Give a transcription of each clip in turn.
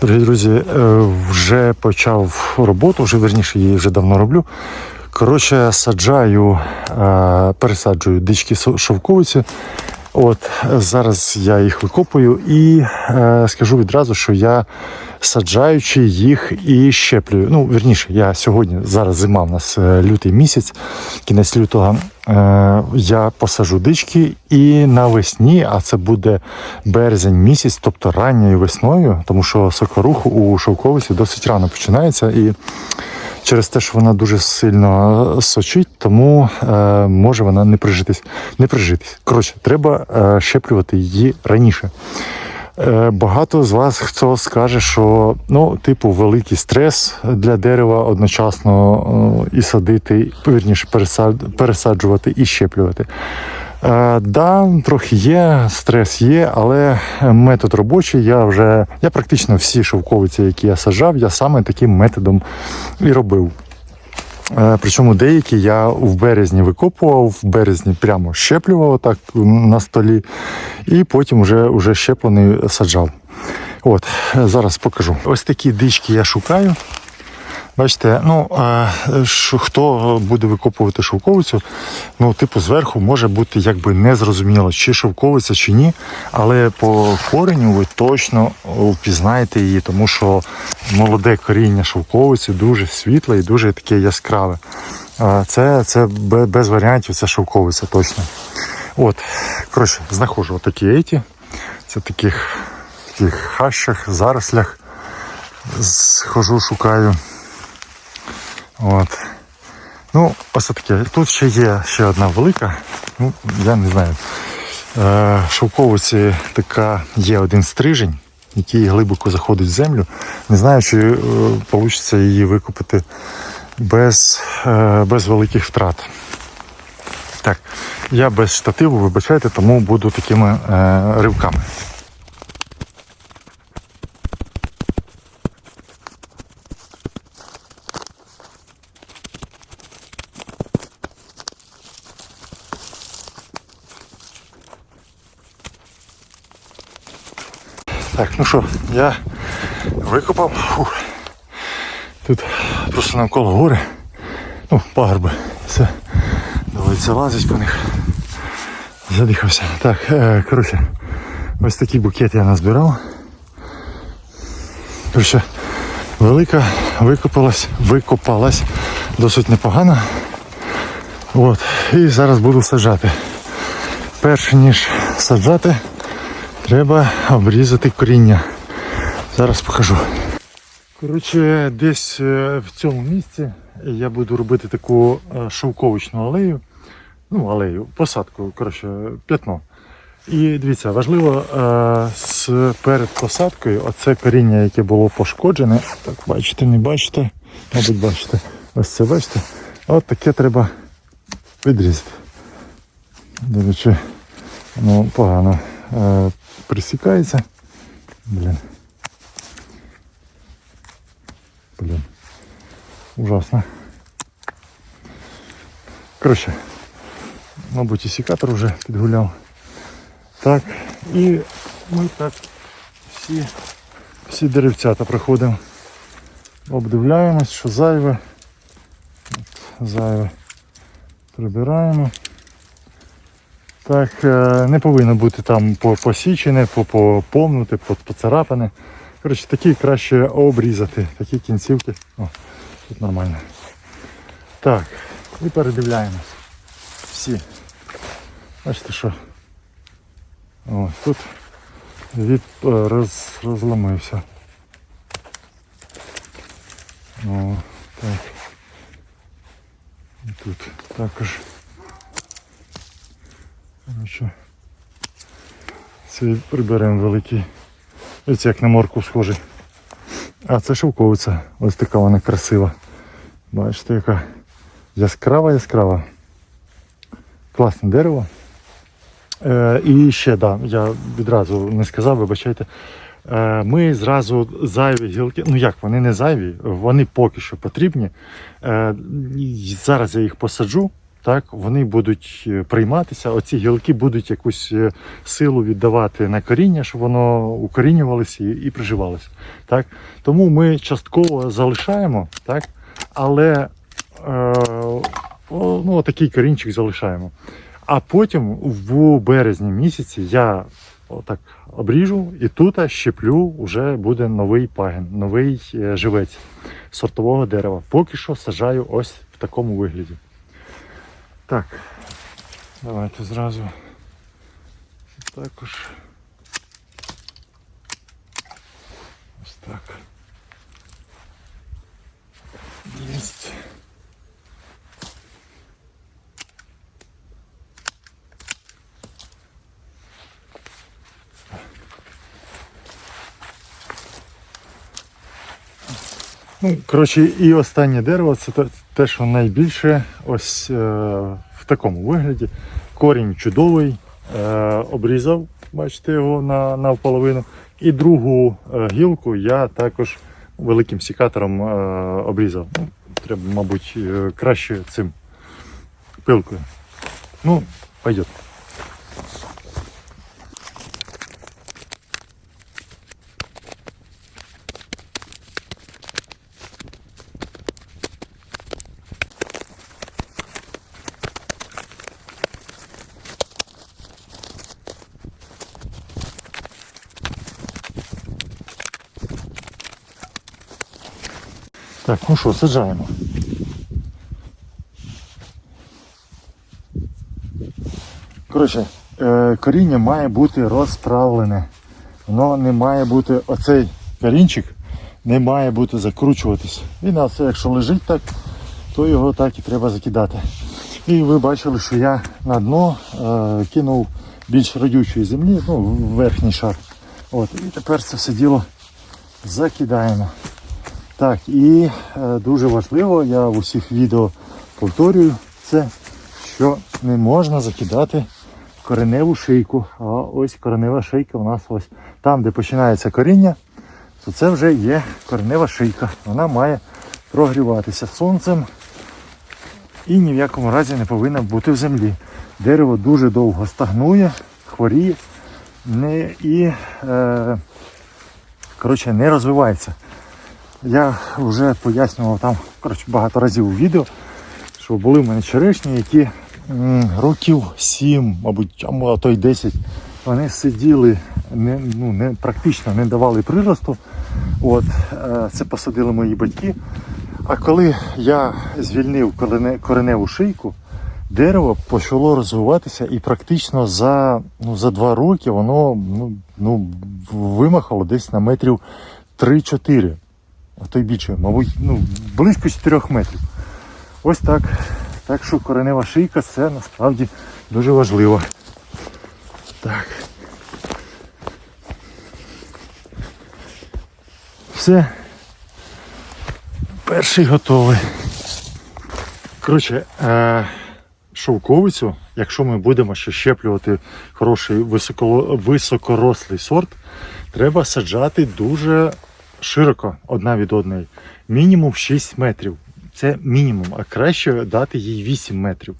Дорогі друзі, е, вже почав роботу, вже верніше її вже давно роблю. Коротше, саджаю, е, пересаджую дички шовковиці. От зараз я їх викопую і е, скажу відразу, що я саджаючи їх і щеплюю. Ну, вірніше, я сьогодні, зараз зима, в нас е, лютий місяць, кінець лютого. Е, я посажу дички і навесні, а це буде березень місяць, тобто ранньою весною, тому що сокорух у шовковиці досить рано починається і через те, що вона дуже сильно сочить, тому е, може вона не прижитись. Не прижитись. Коротше, треба е, щеплювати її раніше. Е, Багато з вас хто скаже, що ну, типу, великий стрес для дерева одночасно е, і садити, вірніше пересад- пересаджувати і щеплювати. Е, да, трохи є, стрес є, але метод робочий. Я вже я практично всі шовковиці, які я саджав, я саме таким методом і робив. Е, Причому деякі я в березні викопував, в березні прямо щеплював так на столі, і потім вже, вже щеплений саджав. От, е, зараз покажу. Ось такі дички я шукаю. Бачите, ну е, що, хто буде викопувати шовковицю, ну, типу, зверху може бути якби незрозуміло, чи шовковиця, чи ні. Але по кореню ви точно впізнаєте її, тому що молоде коріння шовковиці дуже світле і дуже таке яскраве. Е, Це, це без варіантів, це шовковиця точно. От, коротше, знаходжу отакі еті. Це таких, таких хащах, зарослях. Схожу, шукаю. От. Ну, ось таке. Тут ще є ще одна велика. Ну, я не знаю. Е, шовковиці така є один стрижень, який глибоко заходить в землю. Не знаю, чи вийде її викопати без, е, без великих втрат. Так, я без штативу, вибачайте, тому буду такими е, ривками. Так, ну що, я викопав. Фух. Тут просто навколо гори. Ну, пагорби. Все. Доводиться лазить по них. Задихався. Так, е, коротше, ось такий букет я назбирав. Коротше, велика викопалась, викопалась досить непогано. От. І зараз буду саджати. Перш ніж саджати, треба обрізати коріння. Зараз покажу. Коротше, десь е, в цьому місці я буду робити таку е, шовковичну алею. Ну, алею, посадку, коротше, п'ятно. І дивіться, важливо е, з перед посадкою оце коріння, яке було пошкоджене. Так, бачите, не бачите, мабуть, бачите. Ось це бачите. От таке треба відрізати. До речі, ну, погано е, присікається. Блін. Блін. Ужасно. Коротше, мабуть, і секатор вже підгуляв. Так, і ми так всі, всі деревцята проходимо. Обдивляємось, що зайве. От, зайве прибираємо. Так, е, не повинно бути там посічене, по- поповнути, поцарапане. Коротше, такі краще обрізати, такі кінцівки. О, тут нормально. Так, і передивляємось. Всі. Бачите, що? О, тут від е, роз, розламився. О, так. І тут також. Коротше, цей приберемо великий. Ось як на морку схожий. А це шовковиця. Ось така вона красива. Бачите, яка яскрава, яскрава. Класне дерево. Е, і ще, да, я відразу не сказав, вибачайте. Е, ми зразу зайві гілки, ну як, вони не зайві, вони поки що потрібні. Е, зараз я їх посаджу, так, вони будуть е, прийматися, оці гілки будуть якусь е, силу віддавати на коріння, щоб воно укорінювалося і, і приживалося. Так? Тому ми частково залишаємо, так? але е, ну, такий корінчик залишаємо. А потім в березні місяці я отак обріжу і тут щеплю, вже буде новий пагін, новий е, живець сортового дерева. Поки що саджаю ось в такому вигляді. Так, давайте зразу також. Ось так. Єсть. Ну, коротше, і останнє дерево це те- що найбільше ось е, в такому вигляді. Корінь чудовий, е, обрізав, бачите його на, навполовину. І другу е, гілку я також великим сікатором е, обрізав. Ну, треба, мабуть, е, краще цим пилкою. Ну, пойдет. Так, ну що, саджаємо. Коротше, е, коріння має бути розправлене. Воно не має бути, оцей корінчик не має бути закручуватись. Він оце, якщо лежить так, то його так і треба закидати. І ви бачили, що я на дно е, кинув більш родючої землі, ну, верхній шар. От, і тепер це все діло закидаємо. Так, і е, дуже важливо, я в усіх відео повторюю це, що не можна закидати кореневу шийку. А ось коренева шийка у нас ось там, де починається коріння, то це вже є коренева шийка. Вона має прогріватися сонцем і ні в якому разі не повинна бути в землі. Дерево дуже довго стагнує, хворіє не, і е, коротше, не розвивається. Я вже пояснював там коротше, багато разів у відео, що були в мене черешні, які років 7, мабуть, а то й 10, вони сиділи, не, ну, не, практично не давали приросту. От, е, це посадили мої батьки. А коли я звільнив корене- кореневу шийку, дерево почало розвиватися і практично за, ну, за два роки воно ну, ну, вимахало десь на метрів 3-4 а то й більше, мабуть, ну, близько 4 метрів. Ось так. Так що коренева шийка це насправді дуже важливо. Так. Все. Перший готовий. Коротше, е- шовковицю, якщо ми будемо ще щеплювати хороший високо- високорослий сорт, треба саджати дуже широко одна від одної. Мінімум 6 метрів. Це мінімум, а краще дати їй 8 метрів.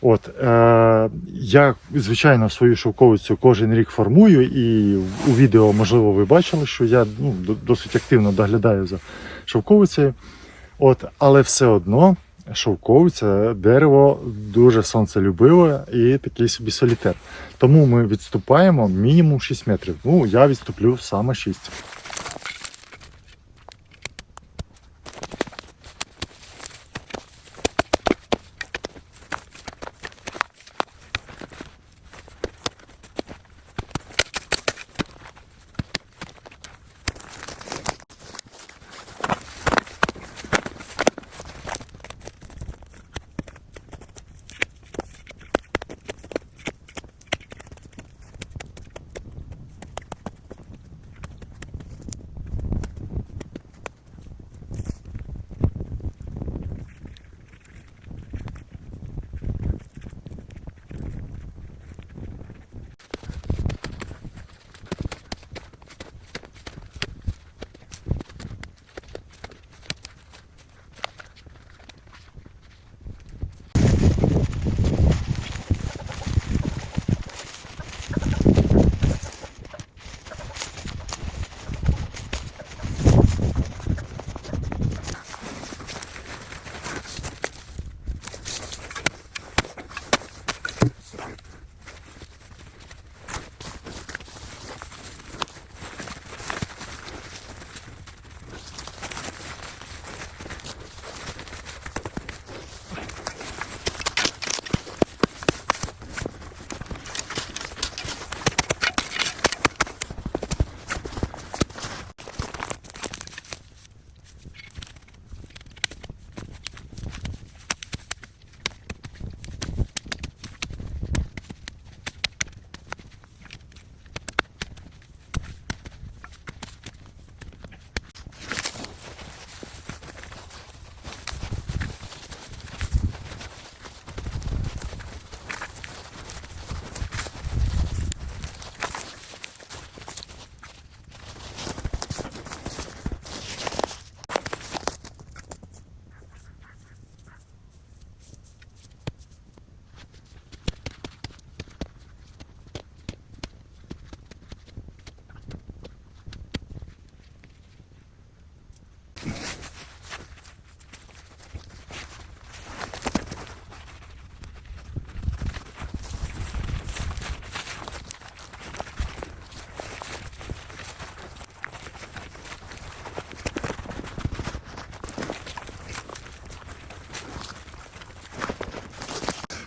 От, е, я, звичайно, свою шовковицю кожен рік формую, і у відео, можливо, ви бачили, що я ну, досить активно доглядаю за шовковицею. От, але все одно шовковиця дерево дуже сонцелюбиве і такий собі солітер. Тому ми відступаємо мінімум 6 метрів. Ну, я відступлю саме 6.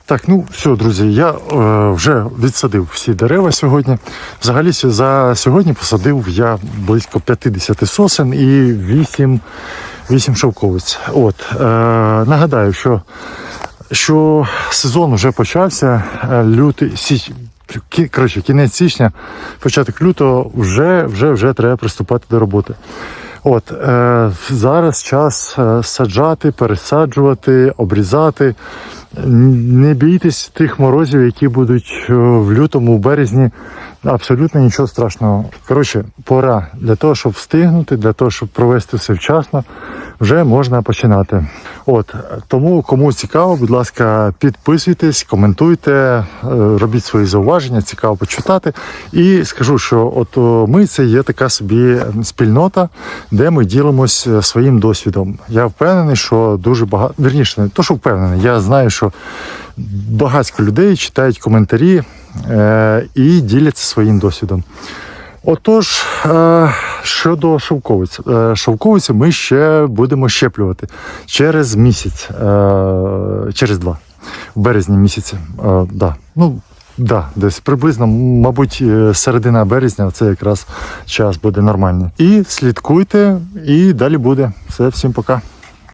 Так, ну все, друзі, я е, вже відсадив всі дерева сьогодні. Взагалі за сьогодні посадив я близько 50 сосен і 8, 8 шовковиць. От, е, нагадаю, що, що сезон вже почався. е, Лютий, коротше, кінець січня, початок лютого, вже, вже, вже треба приступати до роботи. От е, зараз час е, саджати, пересаджувати, обрізати. Не бійтесь тих морозів, які будуть в лютому, в березні. Абсолютно нічого страшного. Коротше, пора для того, щоб встигнути, для того, щоб провести все вчасно, вже можна починати. От тому, кому цікаво, будь ласка, підписуйтесь, коментуйте, е, робіть свої зауваження, цікаво почитати. І скажу, що от ми це є така собі спільнота, де ми ділимось е, своїм досвідом. Я впевнений, що дуже багато вірніше, не то, що впевнений, я знаю, що багатько людей читають коментарі і діляться своїм досвідом. Отож, е, щодо шовковиць, Е, шовковиці ми ще будемо щеплювати через місяць, е, через два, в березні місяці. Е, да. Ну, да, десь приблизно, мабуть, е, середина березня це якраз час буде нормальний. І слідкуйте, і далі буде. Все, всім пока.